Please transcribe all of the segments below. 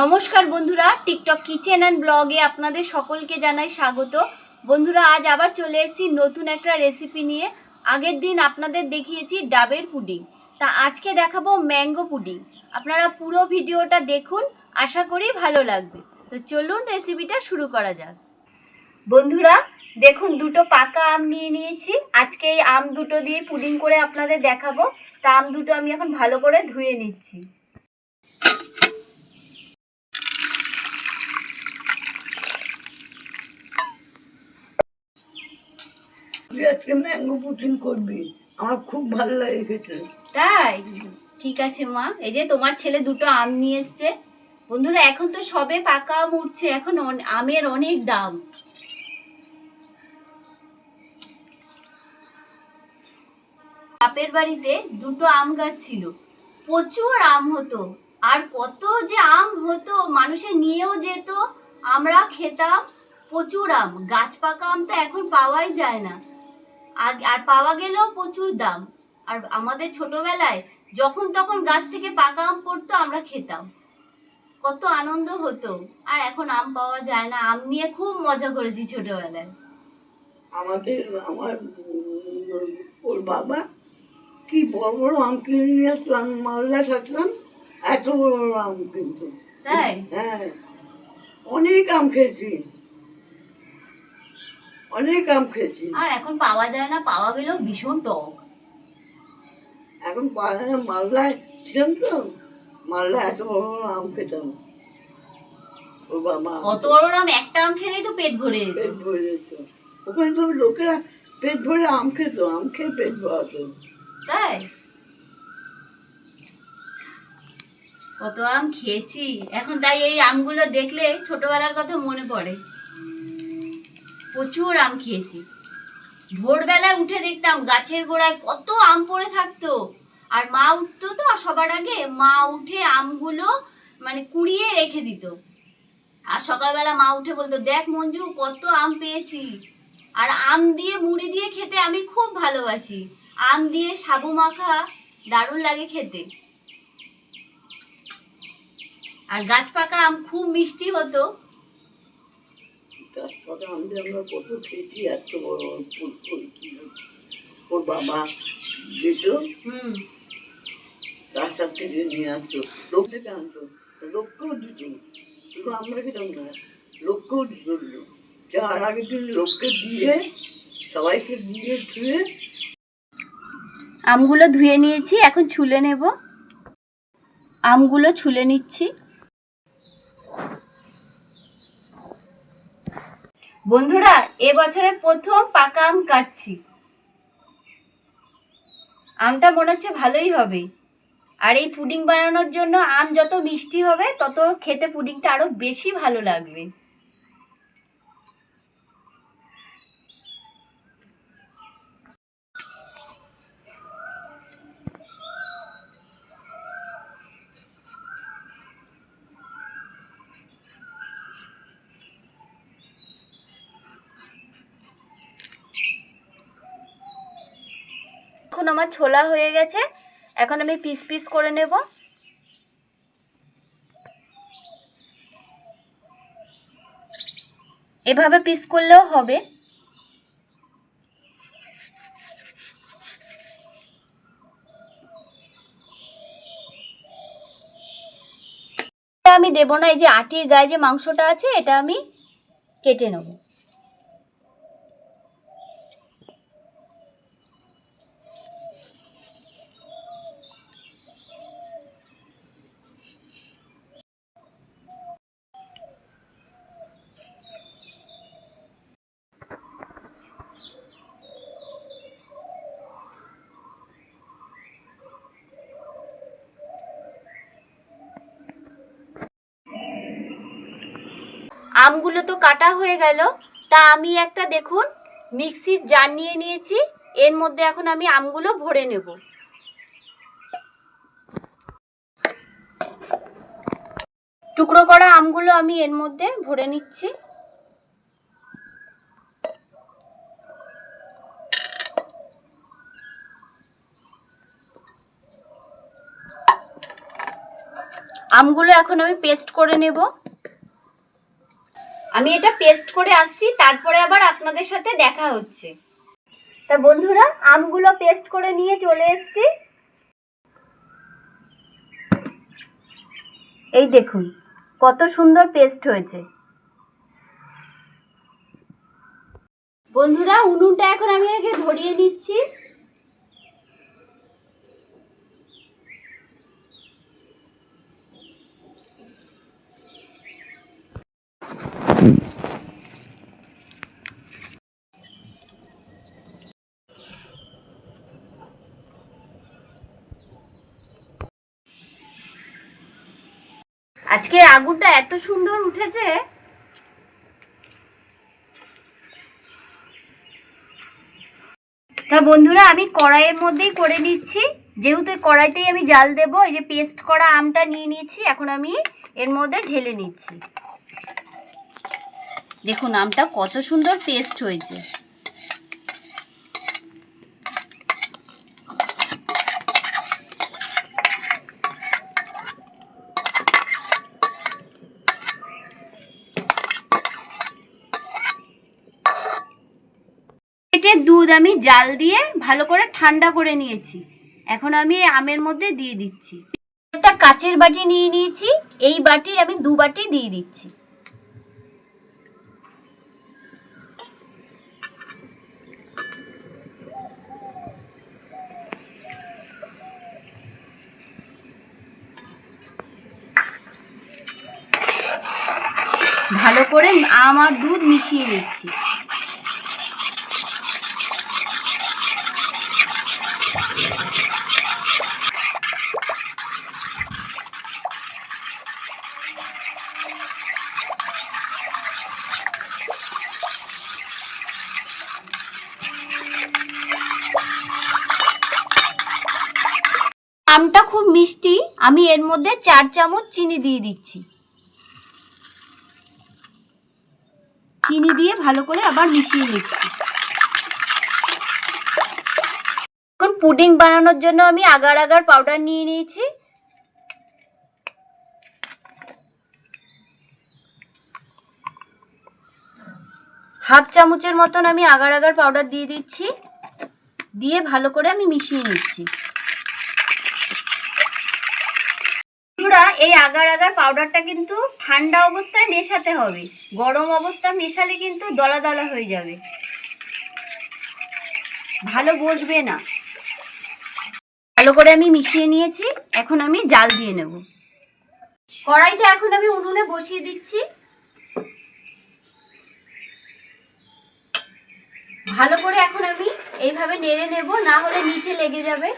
নমস্কার বন্ধুরা, TikTok kitchen and ব্লগে আপনাদের সকলকে জানাই স্বাগত। বন্ধুরা, আজ আবার চলে এসেছি নতুন একটা রেসিপি নিয়ে। আগের দিন আপনাদের দেখিয়েছি ডাবের পুডিং। তা আজকে দেখাবো ম্যাঙ্গো পুডিং। আপনারা পুরো ভিডিওটা দেখুন, আশা করি ভালো লাগবে। তো চলুন রেসিপিটা শুরু করা যাক। বন্ধুরা, দেখুন, দুটো পাকা আম নিয়ে নিয়েছি। আজকে এই আম দুটো দিয়ে পুডিং করে আপনাদের দেখাবো। তা আম দুটো আমি এখন ভালো করে ধুয়ে নিচ্ছি। তুই আজকে ম্যাঙ্গো করবি। আমার খুব ভালো তাই? ঠিক আছে মা। এই যে তোমার ছেলে দুটো আম নিয়ে এসছে। বন্ধুরা, এখন তো সবে পাকা এখন আমের অনেক দাম। বাপের বাড়িতে দুটো আম গাছ ছিল। প্রচুর আম হতো। আর কত যে আম হতো, মানুষে নিয়েও যেত, আমরা খেতাম প্রচুর আম। গাছ পাকা আম তো এখন পাওয়াই যায় না। আর পাওয়া গেলেও প্রচুর দাম। আর আমাদের ছোটবেলায় যখন তখন গাছ থেকে পাকা আম পড়তো আমরা খেতাম। কত আনন্দ হতো। আর এখন আম পাওয়া যায় না। আম নিয়ে খুব মজা করেছি ছোটবেলায়। আমাদের আমার ওর বাবা কি বড় বড় আম কিনে নিয়ে আসতো আমি মালদা থাকলাম এত বড় বড় আম কিন্তু। তাই? হ্যাঁ। অনেক আম খেয়েছি। অনেক আম খেয়েছি। আর এখন পাওয়া যায় না পাওয়া গেলেও ভীষণ টক। এখন পাওয়া যায় না, মালদায় ছিলাম তো মালদা এত বড় বড় আম খেতাম। ওর বাবা। কত বড় আম একটা আম খেলেই তো পেট ভরে যেত। পেট ভরে যেত। ওখানে তো লোকেরা পেট ভরে আম খেত আম খেয়ে পেট ভরাতো। তাই? কত আম খেয়েছি। এখন তাই এই আমগুলো দেখলে ছোটবেলার কথা মনে পড়ে। প্রচুর আম খেয়েছি। ভোরবেলায় উঠে দেখতাম গাছের গোড়ায় কত আম পড়ে থাকতো। আর মা উঠতো তো সবার আগে, মা উঠে আমগুলো মানে কুড়িয়ে রেখে দিত। আর সকালবেলা মা উঠে বলতো, দেখ মঞ্জু, কত আম পেয়েছি। আর আম দিয়ে মুড়ি দিয়ে খেতে আমি খুব ভালোবাসি। আম দিয়ে সাবু মাখা দারুণ লাগে খেতে। আর গাছ পাকা আম খুব মিষ্টি হতো। তারপরে আমাদের আমরা কত খেয়েছি এত বড় বড় ফুল ফুল ওর বাবা যেত হুম। রাস্তার থেকে নিয়ে আসতো লোক থেকে আনতো লোককেও দিত। শুধু আমরা খেতাম না লোককেও দিত। যার আগের দিন লোককে দিয়ে সবাইকে দিয়ে ধুয়ে আমগুলো ধুয়ে নিয়েছি এখন ছুলে নেব। আমগুলো ছুলে নিচ্ছি। বন্ধুরা, এ বছরে প্রথম পাকা আম কাটছি। আমটা মনে হচ্ছে ভালোই হবে। আর এই পুডিং বানানোর জন্য আম যত মিষ্টি হবে, তত খেতে পুডিংটা আরও বেশি ভালো লাগবে। এখন আমার ছোলা হয়ে গেছে। এখন আমি পিস পিস করে নেব। এভাবে পিস করলেও হবে। আমি দেবো না, এই যে আটির গায়ে যে মাংসটা আছে, এটা আমি কেটে নেব। আমগুলো তো কাটা হয়ে গেল। তা আমি একটা দেখুন, মিক্সির জার নিয়ে নিয়েছি। এর মধ্যে এখন আমি আমগুলো ভরে নেব। টুকরো করা আমগুলো আমি এর মধ্যে ভরে নিচ্ছি। আমগুলো এখন আমি পেস্ট করে নেব। আমি এটা পেস্ট করে আসছি, তারপরে আবার আপনাদের সাথে দেখা হচ্ছে। তা বন্ধুরা, আমগুলো পেস্ট করে নিয়ে চলে এসেছি। এই দেখুন, কত সুন্দর পেস্ট হয়েছে। বন্ধুরা, উনুনটা এখন আমি আগে ধরিয়ে নিচ্ছি। আজকে আগুনটা এত সুন্দর উঠেছে। তা বন্ধুরা, আমি কড়াইয়ের মধ্যেই করে নিচ্ছি। যেহেতু কড়াইতেই আমি জাল দেব, এই যে পেস্ট করা আমটা নিয়ে নিয়েছি, এখন আমি এর মধ্যে ঢেলে নিচ্ছি। দেখুন, আমটা কত সুন্দর পেস্ট হয়েছে। দুধ আমি জাল দিয়ে ভালো করে ঠান্ডা করে নিয়েছি। এখন আমি আমের মধ্যে দিয়ে দিচ্ছি। একটা কাচের বাটি নিয়ে নিয়েছি, এই বাটির আমি দু বাটি দিয়ে দিচ্ছি। ভালো করে আম আর দুধ মিশিয়ে নিচ্ছি। আমটা খুব মিষ্টি, আমি এর মধ্যে চার চামচ চিনি দিয়ে দিচ্ছি। চিনি দিয়ে ভালো করে আবার মিশিয়ে নিচ্ছি। এখন পুডিং বানানোর জন্য আমি আগার আগার পাউডার নিয়ে নিয়েছি। হাফ চামচের মতন আমি আগার আগার পাউডার দিয়ে দিচ্ছি। দিয়ে ভালো করে আমি মিশিয়ে নিচ্ছি বন্ধুরা এই আগার আগার পাউডারটা কিন্তু ঠান্ডা অবস্থায় মেশাতে হবে। গরম অবস্থা মেশালে কিন্তু দলা দলা হয়ে যাবে। ভালো বসবে না। ভালো করে আমি মিশিয়ে নিয়েছি, এখন আমি জাল দিয়ে নেব। কড়াইটা এখন আমি উনুনে বসিয়ে দিচ্ছি। ভালো করে এখন আমি এইভাবে নেড়ে নেব, না হলে নিচে লেগে যাবে।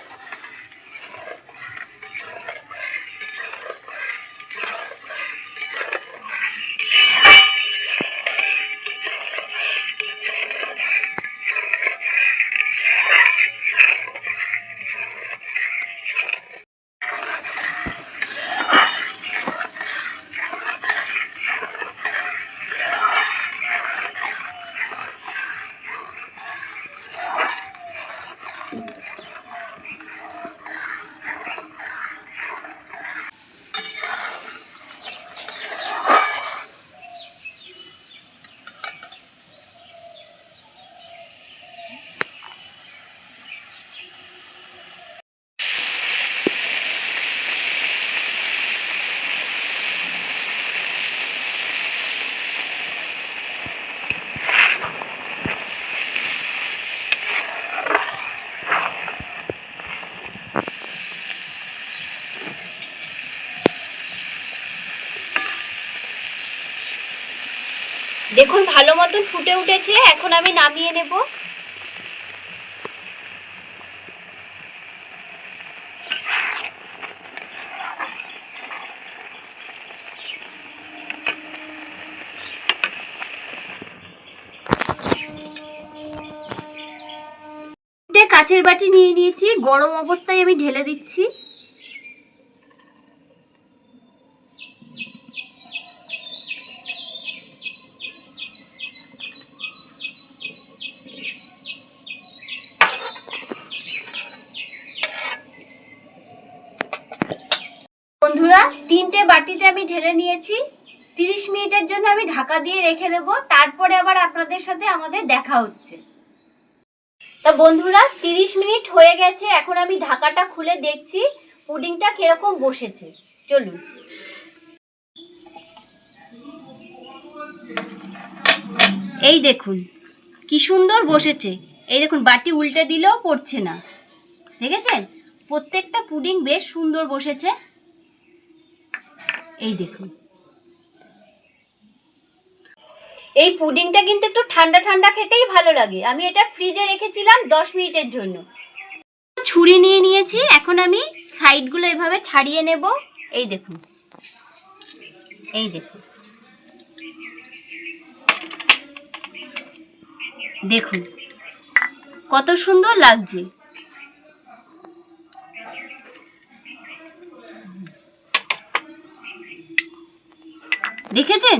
দেখুন, ভালো মতন ফুটে উঠেছে। এখন আমি নামিয়ে নেব। কাচের বাটি নিয়ে নিয়েছি। গরম অবস্থায় আমি ঢেলে দিচ্ছি বন্ধুরা তিনটে বাটিতে আমি ঢেলে নিয়েছি। তিরিশ মিনিটের জন্য আমি ঢাকা দিয়ে রেখে দেবো। তারপরে আবার আপনাদের সাথে আমাদের দেখা হচ্ছে। তা বন্ধুরা, তিরিশ মিনিট হয়ে গেছে। এখন আমি ঢাকাটা খুলে দেখছি পুডিংটা কীরকম বসেছে। চলুন। এই দেখুন, কি সুন্দর বসেছে। এই দেখুন, বাটি উল্টে দিলেও পড়ছে না। দেখেছেন? প্রত্যেকটা পুডিং বেশ সুন্দর বসেছে। এই দেখুন। এই পুডিংটা কিন্তু একটু ঠান্ডা ঠান্ডা খেতেই ভালো লাগে। আমি এটা ফ্রিজে রেখেছিলাম দশ মিনিটের জন্য। ছুরি নিয়ে নিয়েছি। এখন আমি সাইডগুলো এভাবে ছাড়িয়ে নেব। এই দেখুন। এই দেখুন। দেখুন। কত সুন্দর লাগছে। দেখেছেন?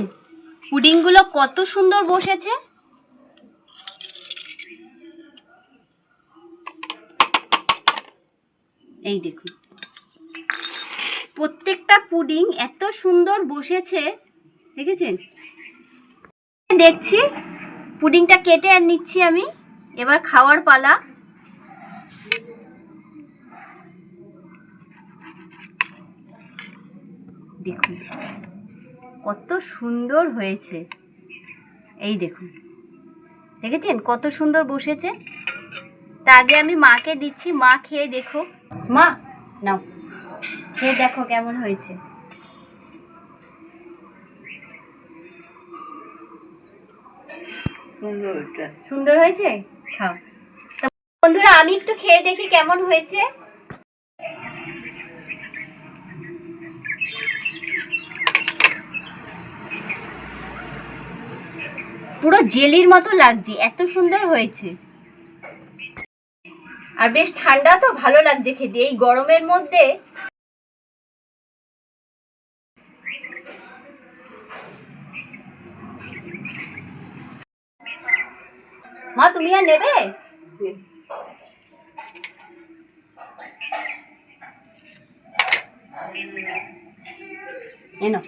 পুডিংগুলো কত সুন্দর বসেছে। এই দেখুন। প্রত্যেকটা পুডিং এত সুন্দর বসেছে। দেখেছেন? দেখছি। পুডিংটা কেটে আর নিচ্ছি আমি। এবার খাওয়ার পালা। দেখুন। কত সুন্দর হয়েছে। এই দেখুন। দেখেছেন কত সুন্দর বসেছে? তা আগে আমি মাকে দিচ্ছি মা খেয়ে দেখো। মা নাও। খেয়ে দেখো কেমন হয়েছে। সুন্দর হয়েছে। খাও। তা বন্ধুরা আমি একটু খেয়ে দেখি কেমন হয়েছে পুরো জেলির মতো লাগছে, এত সুন্দর হয়েছে। আর বেশ ঠান্ডা তো, ভালো লাগছে খেতে। এই গরমের মধ্যে মা, তুমি আর নেবে? এনো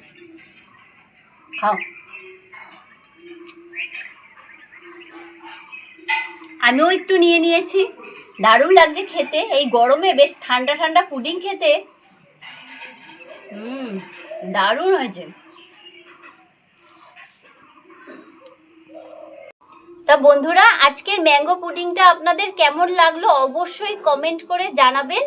খাও। আমিও একটু নিয়ে নিয়েছি। দারুণ লাগছে খেতে। এই গরমে বেশ ঠান্ডা ঠান্ডা পুডিং খেতে। হুম, দারুণ হয়েছে। তা বন্ধুরা, আজকের ম্যাঙ্গো পুডিংটা আপনাদের কেমন লাগল অবশ্যই কমেন্ট করে জানাবেন।